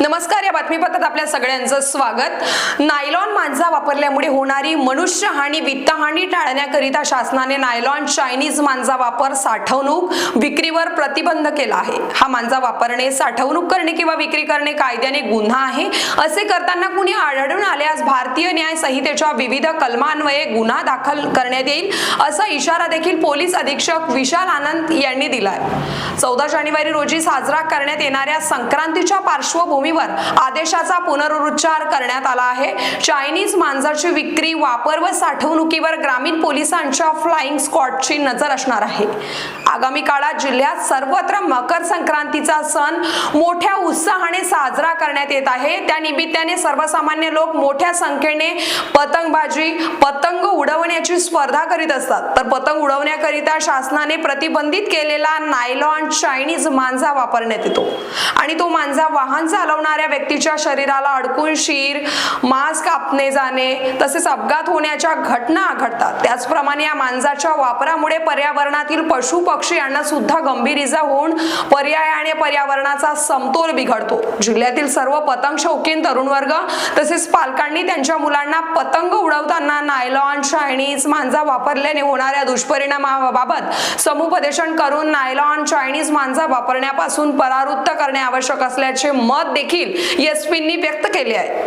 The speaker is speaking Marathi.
नमस्कार या बातमीपत्रात आपल्या सगळ्यांचं स्वागत. नायलॉन मांजा वापरल्यामुळे होणारी मनुष्यहानी वित्तहानी टाळण्याकरिता शासनाने नायलॉन चायनीज मांजा वापर साठवणूक विक्रीवर प्रतिबंध केला आहे. हा मांजा वापरणे साठवणूक करणे किंवा विक्री करणे कायद्याने गुन्हा आहे असे करताना कुणी आढळून आल्यास भारतीय न्याय संहितेच्या विविध कलमान्वये गुन्हा दाखल करण्यात येईल असा इशारा देखील पोलीस अधीक्षक विशाल आनंद यांनी दिलाय. चौदा जानेवारी रोजी साजरा करण्यात येणाऱ्या संक्रांतीच्या पार्श्वभूमी पार्श्वभूमीवर आदेशाचा पुनरुच्चार करण्यात आला आहे. चायनीज मांजाची विक्री वापर व साठवणुकीवर ग्रामीण पोलिसांच्या फ्लाइंग स्क्वॉडची नजर असणार आहे. आगामी काळात जिल्ह्यात सर्वत्र मकर संक्रांतीचा सण मोठ्या उत्साहाने साजरा करण्यात येत आहे. त्या निमित्ताने सर्वसामान्य लोक मोठ्या संख्येने पतंगबाजी पतंग उडवण्याची स्पर्धा करीत असतात. तर पतंग उडवण्याकरिता शासनाने प्रतिबंधित केलेला नायलॉन चायनीज मांजा वापरण्यात येतो. आणि तो मांजा वाहन चालवणाऱ्या व्यक्तीच्या शरीराला अडकून शीर मांस कापणे जाणे तसेच अपघात होण्याच्या घटना घडतात. त्याचप्रमाणे या मांजाच्या वापरामुळे पर्यावरणातील पशु पक्षी यांना सुद्धा गंभीर इजा होऊन पर्यायाने पर्यावरणाचा समतोल बिघडतो. जिल्ह्यातील सर्व पतंग शौकीन तरुण वर्ग तसेच पालकांनी त्यांच्या मुलांना पतंग उडवताना नायलॉन चायनीज मांजा वापरल्याने होणाऱ्या दुष्परिणामाबाबत समुपदेशन करून नायलॉन चायनीज मांजा वापरण्यापासून परावृत्त करणे आवश्यक असल्याचे मत देखील एसपींनी व्यक्त केले आहे.